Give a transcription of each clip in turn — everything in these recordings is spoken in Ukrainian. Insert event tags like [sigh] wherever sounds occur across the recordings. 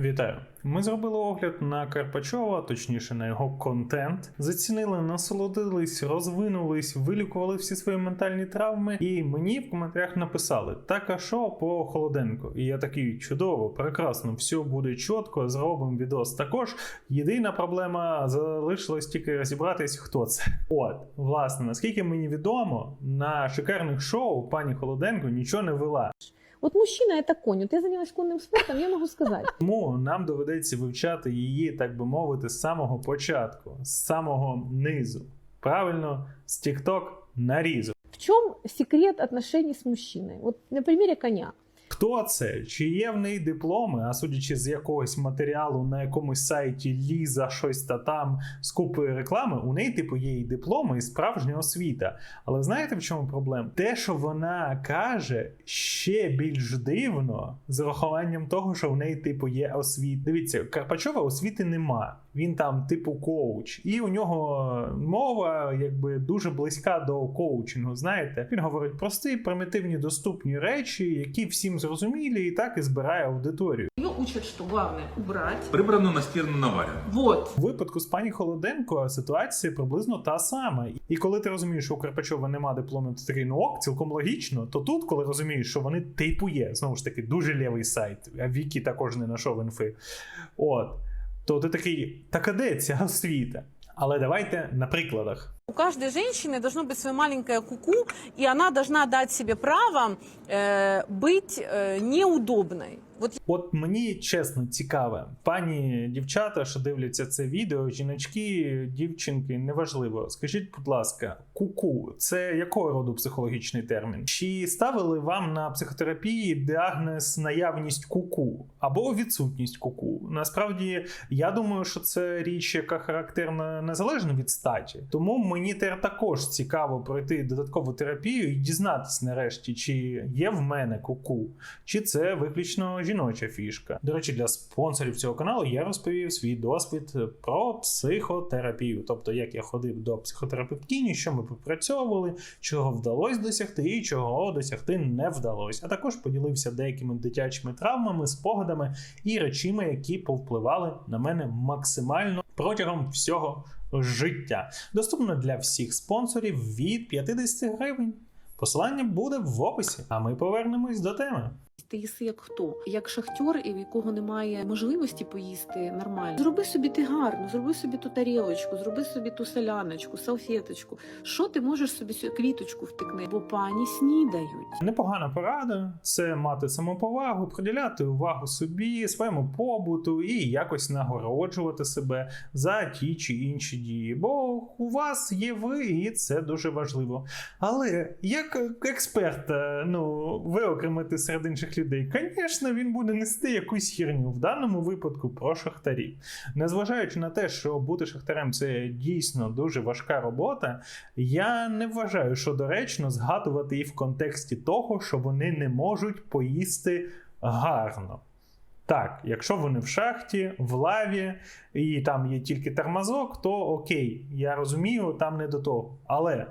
Вітаю! Ми зробили огляд на Карпачова, точніше на його контент. Зацінили, насолодились, розвинулись, вилікували всі свої ментальні травми. І мені в коментарях написали: так а що по Холоденко? І я такий чудово, прекрасно, все буде чітко. Зробимо відос також. Єдина проблема залишилась тільки розібратись, хто це. От, власне, наскільки мені відомо, на шикарних шоу пані Холоденко нічого не вела. Вот мужчина это конь. От я зайнялась конним спортом, я можу сказати. Тому нам доведеться вивчати її, так би мовити, з самого початку, з самого низу. Правильно, з TikTok нарізу. В чем секрет отношений с мужчиной? Вот на примере коня. Хто це? Чи є в неї дипломи? А судячи з якогось матеріалу на якомусь сайті Ліза, щось та там з купою реклами, у неї, типу, є і дипломи, і справжня освіта. Але знаєте в чому проблема? Те, що вона каже, ще більш дивно з урахуванням того, що в неї, типу, є освіта. Дивіться, Карпачова освіти нема. Він там, типу, коуч, і у нього мова якби дуже близька до коучингу. Знаєте, він говорить прості, примітивні, доступні речі, які всім зрозумілі, і так і збирає аудиторію. Ее учат, что главное убрать. Прибрано, настірно, наварено. Вот. У випадку з пані Холоденко ситуація приблизно та сама. І коли ти розумієш, що у Карпачова нема дипломів, то такий ну ок, цілком логічно. То тут, коли розумієш, що вони типу є, знову ж таки, дуже лівий сайт, а Вікі також не знайшов інфи. От То ти такий, так а де ця освіта? Але давайте на прикладах. У каждой женщины должно быть свое маленькое куку, и она должна дать себе право э, быть э, неудобной. Вот От мені чесно цікаве, пані дівчата, що дивляться це відео, жіночки, дівчинки, неважливо. Скажіть, будь ласка, куку це якого роду психологічний термін? Чи ставили вам на психотерапії діагноз наявність куку або відсутність куку? Насправді, я думаю, що це річ, яка характерна незалежно від статі. Тому мені тепер також цікаво пройти додаткову терапію і дізнатися нарешті, чи є в мене куку, чи це виключно жіноча фішка. До речі, для спонсорів цього каналу я розповів свій досвід про психотерапію, тобто як я ходив до психотерапевтині, що ми попрацьовували, чого вдалося досягти і чого досягти не вдалося. А також поділився деякими дитячими травмами, спогадами і речима, які повпливали на мене максимально протягом всього життя. Доступно для всіх спонсорів від 50 гривень. Посилання буде в описі, а ми повернемось до теми. Ти їси як хто? Як шахтер, і в якого немає можливості поїсти нормально. Зроби собі ти гарно, зроби собі ту тарілочку, зроби собі ту соляночку, салфеточку. Що ти можеш собі квіточку втикни? Бо пані снідають. Непогана порада це мати самоповагу, приділяти увагу собі, своєму побуту і якось нагороджувати себе за ті чи інші дії. Бо у вас є ви, і це дуже важливо. Але як експерта, ну виокремити серед інших людей, звісно, він буде нести якусь хірню в даному випадку про шахтарів. Незважаючи на те, що бути шахтарем це дійсно дуже важка робота, я не вважаю, що доречно згадувати їх в контексті того, що вони не можуть поїсти гарно. Так, якщо вони в шахті, в лаві, і там є тільки тормозок, то окей, я розумію, там не до того. Але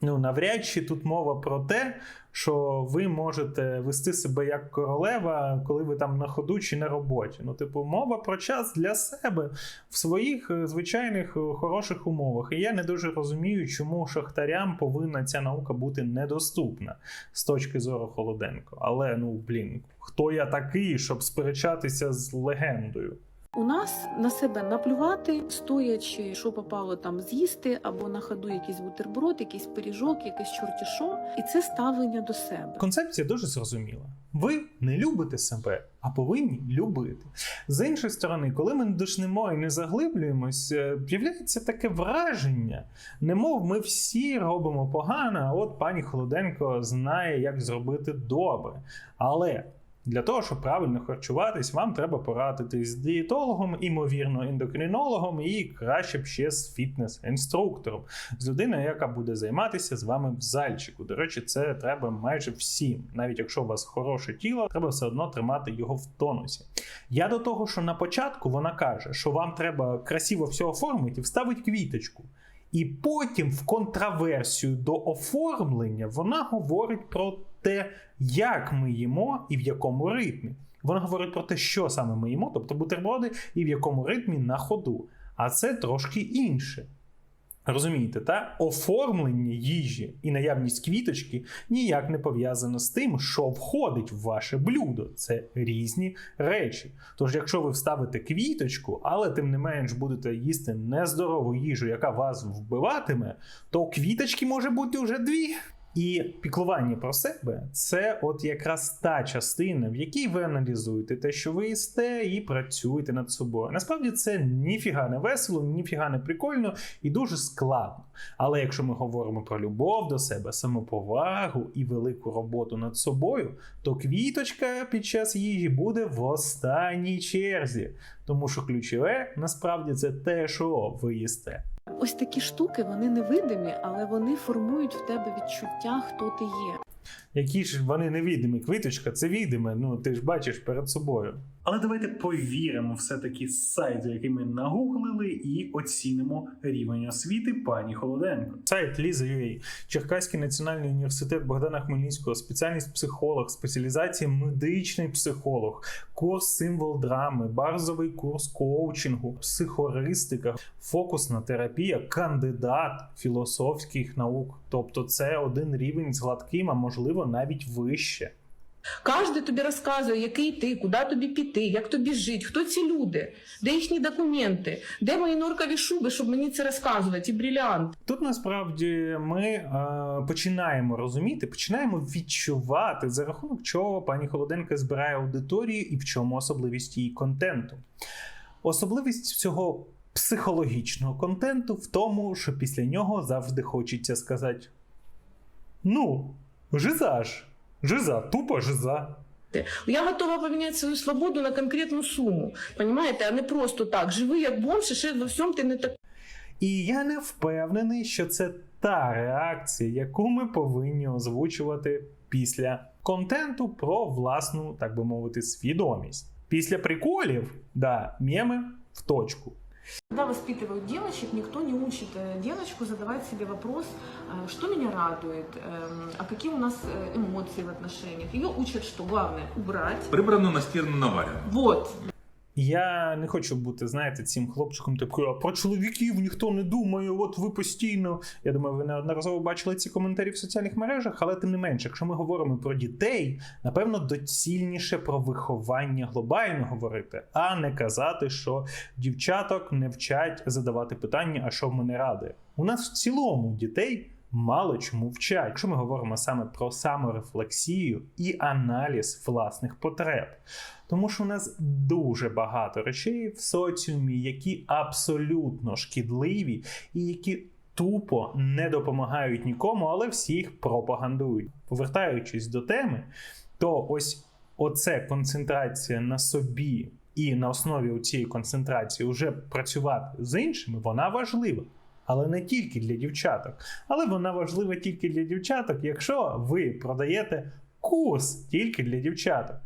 ну, навряд чи тут мова про те, що ви можете вести себе як королева, коли ви там на ходу чи на роботі. Ну, типу, мова про час для себе в своїх е, звичайних е, хороших умовах. І я не дуже розумію, чому шахтарям повинна ця наука бути недоступна з точки зору Холоденко. Але ну блін, хто я такий, щоб сперечатися з легендою? У нас на себе наплювати, стоячи, що попало там з'їсти, або на ходу якийсь бутерброд, якийсь пиріжок, якесь чорті що. І це ставлення до себе. Концепція дуже зрозуміла. Ви не любите себе, а повинні любити. З іншої сторони, коли ми не дошнемо і не заглиблюємось, е, з'являється таке враження, немов ми всі робимо погано, а от пані Холоденко знає, як зробити добре. Але. Для того, щоб правильно харчуватись, вам треба порадитись з дієтологом, імовірно, ендокринологом і краще б ще з фітнес-інструктором, з людиною, яка буде займатися з вами в зальчику. До речі, це треба майже всім. Навіть якщо у вас хороше тіло, треба все одно тримати його в тонусі. Я до того, що на початку вона каже, що вам треба красиво все оформити і вставити квіточку. І потім в контраверсію до оформлення вона говорить про те, як ми їмо і в якому ритмі. Вона говорить про те, що саме ми їмо, тобто бутерброди, і в якому ритмі на ходу. А це трошки інше. Розумієте, та оформлення їжі і наявність квіточки ніяк не пов'язано з тим, що входить в ваше блюдо. Це різні речі. Тож, якщо ви вставите квіточку, але тим не менш будете їсти нездорову їжу, яка вас вбиватиме, то квіточки може бути вже дві. І піклування про себе це от якраз та частина, в якій ви аналізуєте те, що ви їсте, і працюєте над собою. Насправді це ніфіга не весело, ніфіга не прикольно і дуже складно. Але якщо ми говоримо про любов до себе, самоповагу і велику роботу над собою, то квіточка під час їжі буде в останній черзі. Тому що ключове насправді це те, що ви їсте. Ось такі штуки вони невидимі, але вони формують в тебе відчуття, хто ти є. Які ж вони невідомі, квіточка, це відоме, ну ти ж бачиш перед собою. Але давайте повіримо все-таки сайту, який ми нагуглили, і оцінимо рівень освіти пані Холоденко. Сайт Ліза.ua, Черкаський національний університет Богдана Хмельницького, спеціальність психолог, спеціалізація медичний психолог, курс символ драми, базовий курс коучингу, психористика, фокусна терапія, кандидат філософських наук. Тобто це один рівень з гладким, а можливо навіть вище. Кожен тобі розказує, який ти, куди тобі піти, як тобі жити, хто ці люди, де їхні документи, де мої норкові шуби, щоб мені це розказувати, і бриліант. Тут насправді ми е, починаємо розуміти, починаємо відчувати, за рахунок чого пані Холоденка збирає аудиторію і в чому особливість її контенту. Особливість цього психологічного контенту в тому, що після нього завжди хочеться сказати: Ну, жиза ж, жиза, тупо жиза. Я готова поміняти свою свободу на конкретну суму. Понімаєте, а не просто так. Живи як бомж, і ще во всьому ти не так. І я не впевнений, що це та реакція, яку ми повинні озвучувати після контенту про власну, так би мовити, свідомість. Після приколів, да, меми в точку. Когда воспитывают девочек, никто не учит э, девочку задавать себе вопрос, э, что меня радует, эм, а какие у нас э, эмоции в отношениях. Ее учат, что главное убрать. Прибрано, настірно, наварено. Вот. Я не хочу бути, знаєте, цим хлопчиком, типу, а про чоловіків ніхто не думає, от ви постійно. Я думаю, ви неодноразово бачили ці коментарі в соціальних мережах, але тим не менше, якщо ми говоримо про дітей, напевно, доцільніше про виховання глобально говорити, а не казати, що дівчаток не вчать задавати питання, а що в мене радує. У нас в цілому дітей. Мало чому вчать, якщо ми говоримо саме про саморефлексію і аналіз власних потреб. Тому що у нас дуже багато речей в соціумі, які абсолютно шкідливі і які тупо не допомагають нікому, але всіх пропагандують. Повертаючись до теми, то ось оце концентрація на собі і на основі цієї концентрації вже працювати з іншими, вона важлива. Але не тільки для дівчаток. Але вона важлива тільки для дівчаток, якщо ви продаєте курс тільки для дівчаток.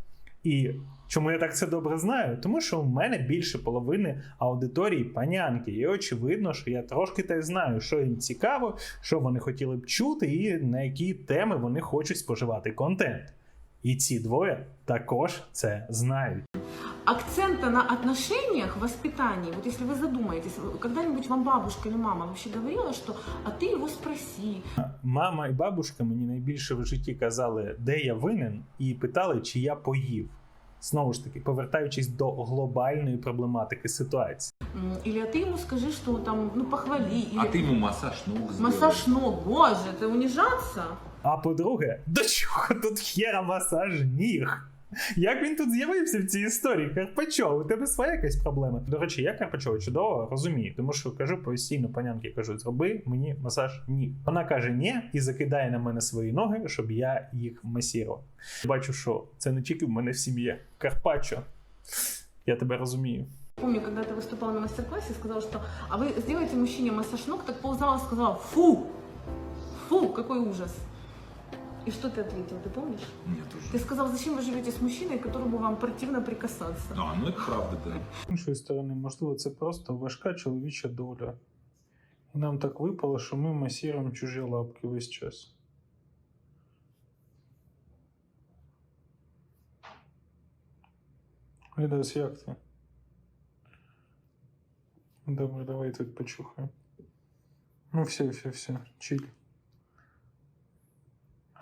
І чому я так це добре знаю? Тому що у мене більше половини аудиторії панянки. І очевидно, що я трошки та й знаю, що їм цікаво, що вони хотіли б чути, і на які теми вони хочуть споживати контент. І ці двоє також це знають Акцента на отношениях, воспитании, вот если вы задумаетесь, когда-нибудь вам бабушка или мама вообще говорила, что «а ты его спроси», Мама і бабушка мені найбільше в житті казали, де я винен, і питали, чи я поїв. Знову ж таки, повертаючись до глобальної проблематики ситуації. М, или «а ты ему скажи, что там, ну похвали», или А ти йому масаж ног зробив. «массаж ног», боже, это унижаться? А по-друге, до чого тут хера масаж ніг? Як він тут з'явився в цій історії? Карпачов, у тебе своя якась проблема. До речі, я Карпачова чудово розумію, тому що кажу постійно панянки кажуть, зроби мені масаж ніг. Вона каже ні і закидає на мене свої ноги, щоб я їх масірував. Бачу, що це не тільки в мене в сім'ї. Карпачо, я тебе розумію. Помню, когда ты выступала на мастер-классе, сказала, что «а вы сделайте мужчине массаж ног», так ползала сказала «фу, фу, какой ужас». И что ты ответил, ты помнишь? Ні, Ты дуже. сказал, зачем вы живете с мужчиной, к которому вам противно прикасаться? А, ну це правда, так. З іншої сторони, можливо, це просто важка чоловіча доля. І нам так випало, що ми масіруємо чужі лапки весь час. Лідас, як ти? Добре, давай тут почухаємо. Ну, все, все, все, чиль.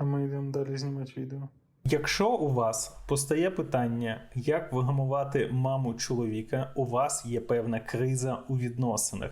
А ми йдемо далі знімати відео. Якщо у вас постає питання, як вгамувати маму чоловіка, у вас є певна криза у відносинах.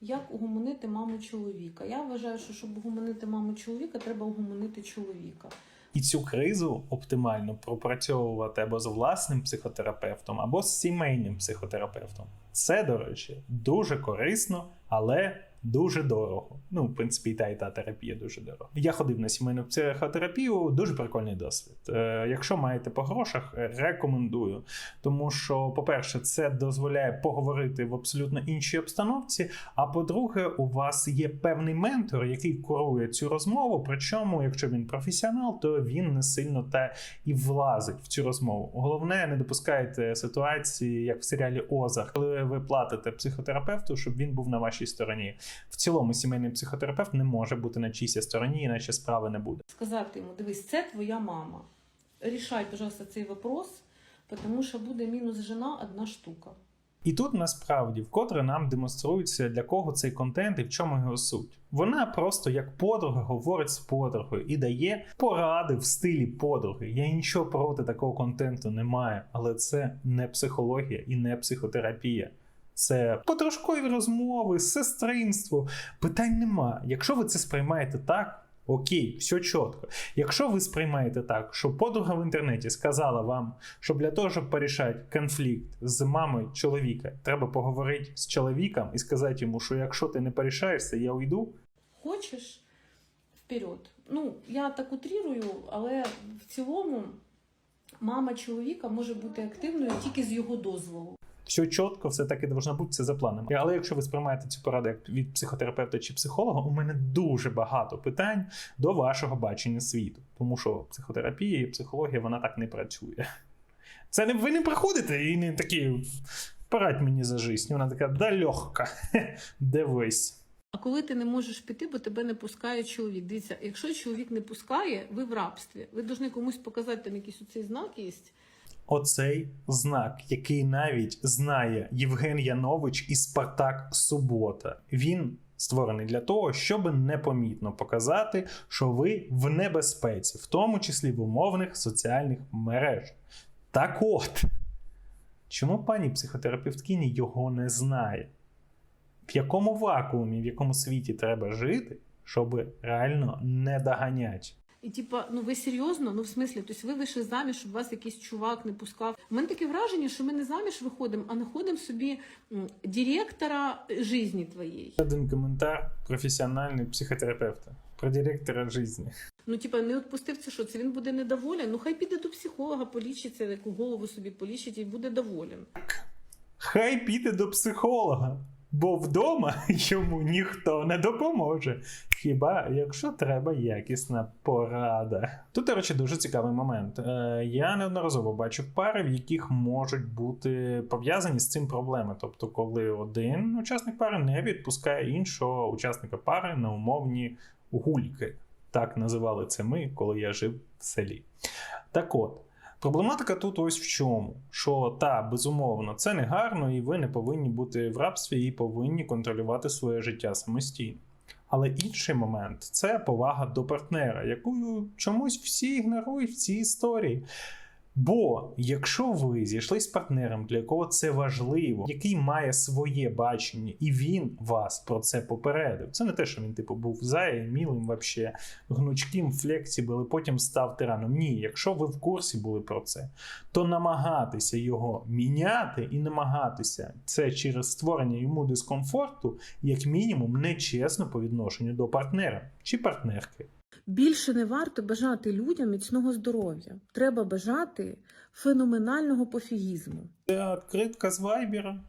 Як угомонити маму чоловіка? Я вважаю, що щоб угомонити маму чоловіка, треба угомонити чоловіка. І цю кризу оптимально пропрацьовувати або з власним психотерапевтом, або з сімейним психотерапевтом. Це, до речі, дуже корисно, але дуже дорого. Ну, в принципі, і та і та терапія дуже дорога. Я ходив на сімейну психотерапію, дуже прикольний досвід. Е, якщо маєте по грошах, е, рекомендую. Тому що, по-перше, це дозволяє поговорити в абсолютно іншій обстановці. А по-друге, у вас є певний ментор, який курує цю розмову. Причому, якщо він професіонал, то він не сильно та і влазить в цю розмову. Головне, не допускайте ситуації, як в серіалі Озар, коли ви платите психотерапевту, щоб він був на вашій стороні. В цілому, сімейний психотерапевт не може бути на чийсь стороні, іначе справи не буде. Сказати йому: дивись, це твоя мама. Рішай, пожалуйста, цей вопрос, тому що буде мінус жена одна штука. І тут насправді вкотре нам демонструється для кого цей контент і в чому його суть. Вона просто як подруга говорить з подругою і дає поради в стилі подруги. Я нічого проти такого контенту не маю, але це не психологія і не психотерапія. Це подружкові розмови, сестринство. Питань нема. Якщо ви це сприймаєте так, окей, все чітко. Якщо ви сприймаєте так, що подруга в інтернеті сказала вам, що для того, щоб порішати конфлікт з мамою чоловіка, треба поговорити з чоловіком і сказати йому, що якщо ти не порішаєшся, я уйду. Хочеш вперед. Ну, я так утрірую, але в цілому мама чоловіка може бути активною тільки з його дозволу. Все чітко, все так і должно бути, це за планом. Але якщо ви сприймаєте цю пораду як від психотерапевта чи психолога, у мене дуже багато питань до вашого бачення світу. Тому що психотерапія і психологія вона так не працює. Це не ви не приходите і не такі порадь мені за жизнь. Вона така да легка. [laughs] Дивись. А коли ти не можеш піти, бо тебе не пускає чоловік. Дивіться, якщо чоловік не пускає, ви в рабстві. Ви повинні комусь показати там якийсь оцей знак є. Оцей знак, який навіть знає Євген Янович і Спартак Субота. Він створений для того, щоб непомітно показати, що ви в небезпеці, в тому числі в умовних соціальних мережах. Так от, чому пані психотерапевткині його не знає? В якому вакуумі, в якому світі треба жити, щоб реально не доганяти? І типа, ну ви серйозно? Ну в смислі, тобто ви вийшли заміж, щоб вас якийсь чувак не пускав. У мене таке враження, що ми не заміж виходимо, а знаходимо собі директора житті твоєї. Один коментар професіональний психотерапевта про директора життя. Ну, типа, не відпустив це що? Це він буде недоволен. Ну хай піде до психолога, полічиться, яку голову собі полічить і буде доволен. Хай піде до психолога, бо вдома [laughs] йому ніхто не допоможе. Хіба якщо треба якісна порада. Тут, до речі, дуже цікавий момент. Е, Я неодноразово бачив пари, в яких можуть бути пов'язані з цим проблеми. Тобто, коли один учасник пари не відпускає іншого учасника пари на умовні гульки. Так називали це ми, коли я жив в селі. Так от. Проблематика тут ось в чому: що та, безумовно, це не гарно, і ви не повинні бути в рабстві і повинні контролювати своє життя самостійно. Але інший момент це повага до партнера, яку чомусь всі ігнорують в цій історії. Бо якщо ви зійшли з партнером, для якого це важливо, який має своє бачення, і він вас про це попередив. Це не те, що він типу був зая, мілим, вообще гнучким, флексібл, і потім став тираном. Ні, якщо ви в курсі були про це, то намагатися його міняти і намагатися це через створення йому дискомфорту, як мінімум, нечесно по відношенню до партнера чи партнерки. Більше не варто бажати людям міцного здоров'я. Треба бажати феноменального пофігізму. Це відкритка з вайбера.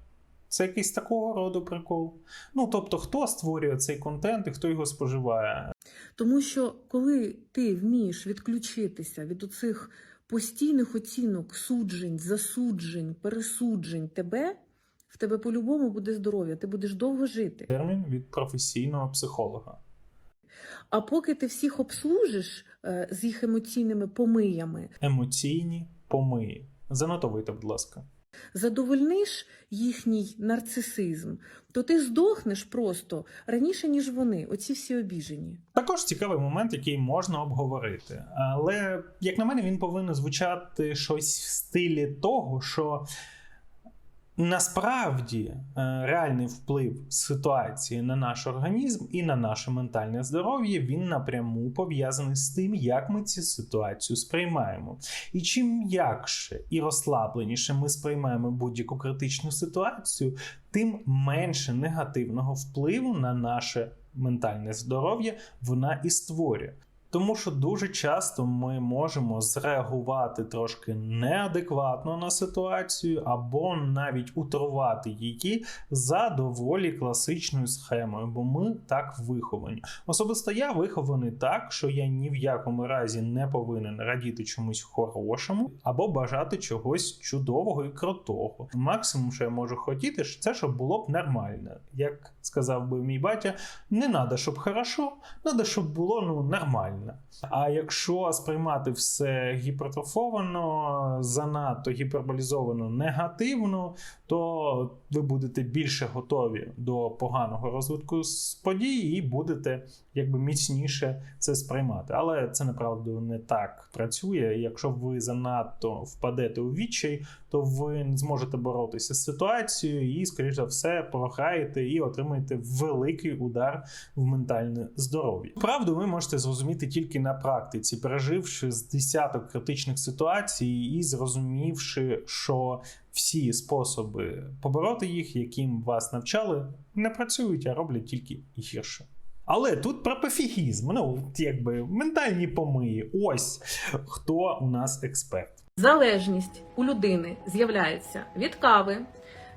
Це якийсь такого роду прикол. Ну тобто, хто створює цей контент і хто його споживає. Тому що коли ти вмієш відключитися від оцих постійних оцінок, суджень, засуджень, пересуджень тебе, в тебе по-любому буде здоров'я, ти будеш довго жити. Термін від професійного психолога. А поки ти всіх обслужиш е, з їх емоційними помиями, Емоційні помиї. Занотовуйте, будь ласка. Задовольниш їхній нарцисизм, то ти здохнеш просто раніше, ніж вони, оці всі обіжені. Також цікавий момент, який можна обговорити. Але, як на мене, він повинен звучати щось в стилі того, що насправді е, реальний вплив ситуації на наш організм і на наше ментальне здоров'я він напряму пов'язаний з тим, як ми цю ситуацію сприймаємо. І чим м'якше і розслабленіше ми сприймаємо будь-яку критичну ситуацію, тим менше негативного впливу на наше ментальне здоров'я вона і створює. Тому що дуже часто ми можемо зреагувати трошки неадекватно на ситуацію, або навіть утрувати її за доволі класичною схемою, бо ми так виховані. Особисто я вихований так, що я ні в якому разі не повинен радіти чомусь хорошому або бажати чогось чудового і крутого. Максимум, що я можу хотіти, це щоб було б нормально. Як сказав би мій батя, не треба, щоб хорошо, треба, щоб було ну нормально. А якщо сприймати все гіпертрофовано, занадто гіперболізовано негативно, то ви будете більше готові до поганого розвитку подій і будете якби міцніше це сприймати. Але це направду не так працює. Якщо ви занадто впадете у відчай, то ви не зможете боротися з ситуацією і, скоріш за все, програєте і отримаєте великий удар в ментальне здоров'я. Правду ви можете зрозуміти тільки на практиці, переживши з десяток критичних ситуацій і зрозумівши, що всі способи побороти їх, яким вас навчали, не працюють, а роблять тільки гірше. Але тут про пофігізм, ну якби ментальні помиї. Ось хто у нас експерт. Залежність у людини з'являється від кави,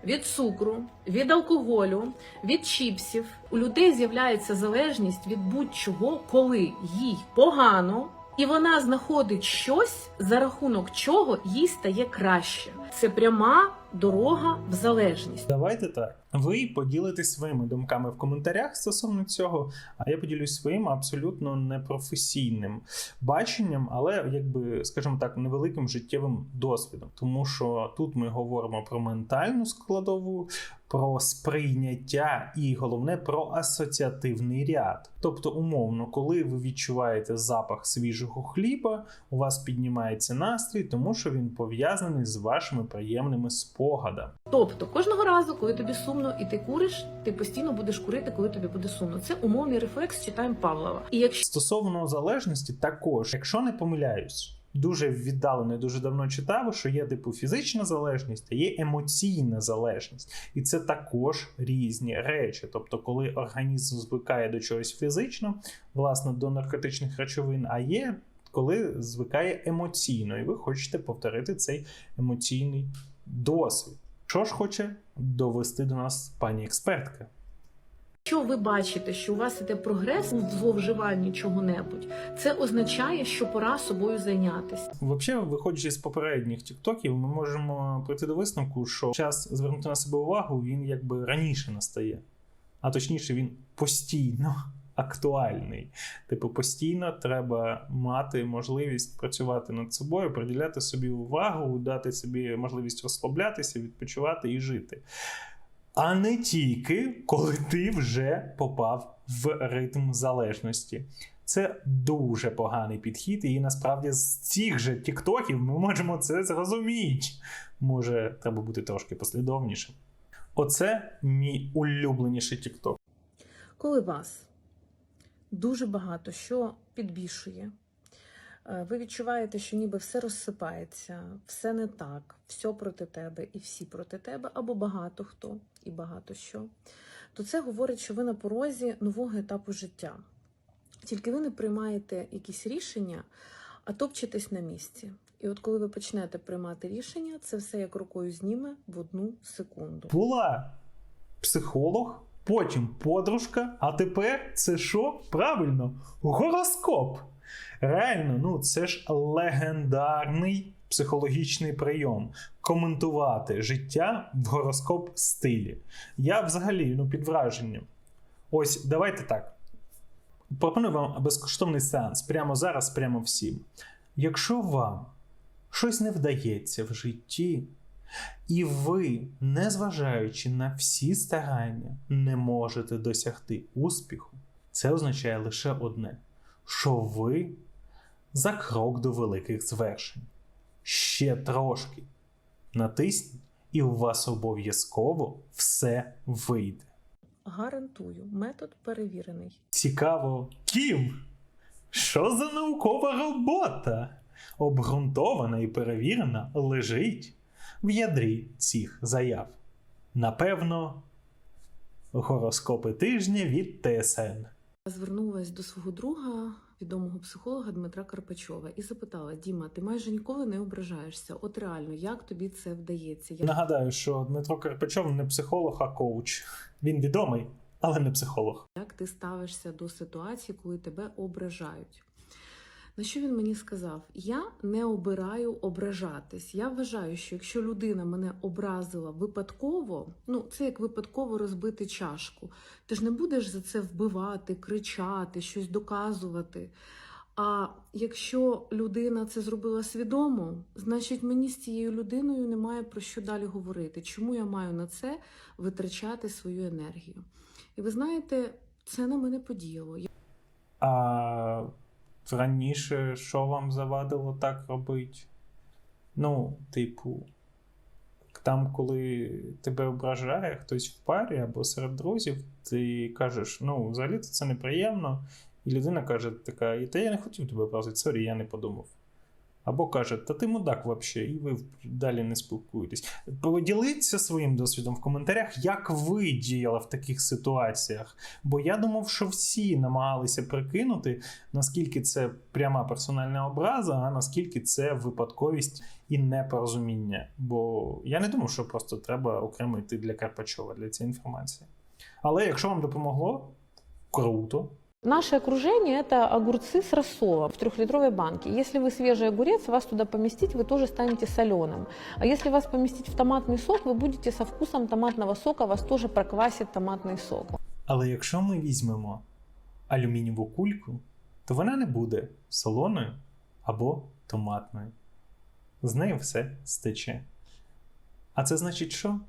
від цукру, від алкоголю, від чіпсів. У людей з'являється залежність від будь-чого, коли їй погано, і вона знаходить щось, за рахунок чого їй стає краще. Це пряма дорога в залежність. Давайте так. Ви поділитесь своїми думками в коментарях стосовно цього, а я поділюсь своїм абсолютно непрофесійним баченням, але якби, скажімо так, невеликим життєвим досвідом. Тому що тут ми говоримо про ментальну складову, про сприйняття і головне про асоціативний ряд. Тобто, умовно, коли ви відчуваєте запах свіжого хліба, у вас піднімається настрій, тому що він пов'язаний з вашими приємними спогадами. Тобто кожного разу, коли тобі сумно і ти куриш, ти постійно будеш курити, коли тобі буде сумно. Це умовний рефлекс, читаємо Павлова. І якщо Стосовно залежності, також, якщо не помиляюсь, дуже віддалено, і дуже давно читав, що є типу фізична залежність, а є емоційна залежність, і це також різні речі. Тобто, коли організм звикає до чогось фізично, власне, до наркотичних речовин, а є коли звикає емоційно, і ви хочете повторити цей емоційний досвід. Що ж хоче довести до нас пані експертка? ви бачите, що у вас іде прогрес у зловживанні чого-небудь, це означає, що пора собою зайнятися. Взагалі, виходячи з попередніх тіктоків, ми можемо прийти до висновку, що час звернути на себе увагу він якби раніше настає, а точніше, він постійно актуальний. Типу, постійно треба мати можливість працювати над собою, приділяти собі увагу, дати собі можливість розслаблятися, відпочивати і жити. А не тільки коли ти вже попав в ритм залежності. Це дуже поганий підхід, і насправді з цих же тіктоків ми можемо це зрозуміти. Може, треба бути трошки послідовнішим. Оце мій улюбленіший тікток. Коли вас дуже багато що підбішує, е, ви відчуваєте, що ніби все розсипається, все не так, все проти тебе і всі проти тебе, або багато хто і багато що, то це говорить, що ви на порозі нового етапу життя. Тільки ви не приймаєте якісь рішення, а топчетесь на місці. І от коли ви почнете приймати рішення, це все як рукою зніме в одну секунду. Була психолог, потім подружка, а тепер це що? Правильно, гороскоп. Реально, ну це ж легендарний психологічний прийом коментувати життя в гороскоп стилі. Я взагалі ну, під враженням. Ось давайте так. Пропоную вам безкоштовний сеанс прямо зараз, прямо всім. Якщо вам щось не вдається в житті, і ви, незважаючи на всі старання, не можете досягти успіху, це означає лише одне: що ви за крок до великих звершень. Ще трошки натисніть, і у вас обов'язково все вийде. Гарантую, метод перевірений. Цікаво, ким? Що за наукова робота? Обґрунтована і перевірена лежить в ядрі цих заяв. Напевно, гороскопи тижня від ТСН. Звернулась до свого друга, відомого психолога Дмитра Карпачова, і запитала: Діма, ти майже ніколи не ображаєшся. От реально, як тобі це вдається? Я Нагадаю, що Дмитро Карпачов не психолог, а коуч. Він відомий, але не психолог. як ти ставишся до ситуації, коли тебе ображають? На що він мені сказав? Я не обираю ображатись. Я вважаю, що якщо людина мене образила випадково, ну це як випадково розбити чашку. Ти ж не будеш за це вбивати, кричати, щось доказувати. А якщо людина це зробила свідомо, значить мені з цією людиною немає про що далі говорити. Чому я маю на це витрачати свою енергію? І ви знаєте, це на мене подіяло. А раніше що вам завадило так робити? Ну, типу, там, коли тебе ображає хтось в парі або серед друзів, ти кажеш, ну, взагалі це неприємно. І людина каже така, та я не хотів тебе образити, сорі, я не подумав. Або каже, та ти мудак взагалі, і ви далі не спілкуєтесь. Поділіться своїм досвідом в коментарях, як ви діяли в таких ситуаціях. Бо я думав, що всі намагалися прикинути, наскільки це пряма персональна образа, а наскільки це випадковість і непорозуміння. Бо я не думав, що просто треба окремо йти для Карпачова для цієї інформації. Але якщо вам допомогло, круто. Наше окружение – это огурцы с рассолом в трехлитровой банке. Если вы свежий огурец, вас туда поместить, вы тоже станете соленым. А если вас поместить в томатный сок, вы будете со вкусом томатного сока, вас тоже проквасит томатный сок. Але якщо ми візьмемо алюмінієву кульку, то вона не буде солоною або томатною. З нею все стече. А це значить що?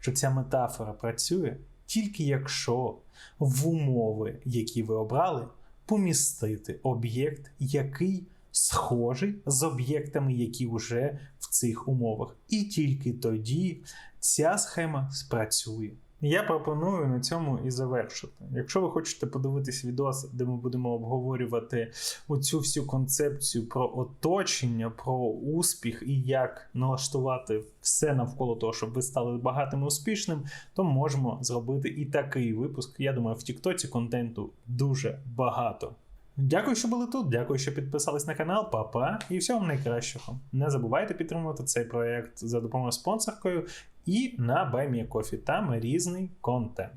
Що ця метафора працює тільки якщо в умови, які ви обрали, помістити об'єкт, який схожий з об'єктами, які вже в цих умовах. І тільки тоді ця схема спрацює. Я пропоную на цьому і завершити. Якщо ви хочете подивитись відос, де ми будемо обговорювати оцю всю концепцію про оточення, про успіх і як налаштувати все навколо того, щоб ви стали багатим і успішним, то можемо зробити і такий випуск. Я думаю, в Тіктоці контенту дуже багато. Дякую, що були тут. Дякую, що підписались на канал. Па-па і всього вам найкращого. Не забувайте підтримувати цей проект за допомогою спонсоркою і на BuyMeACoffee. Там різний контент.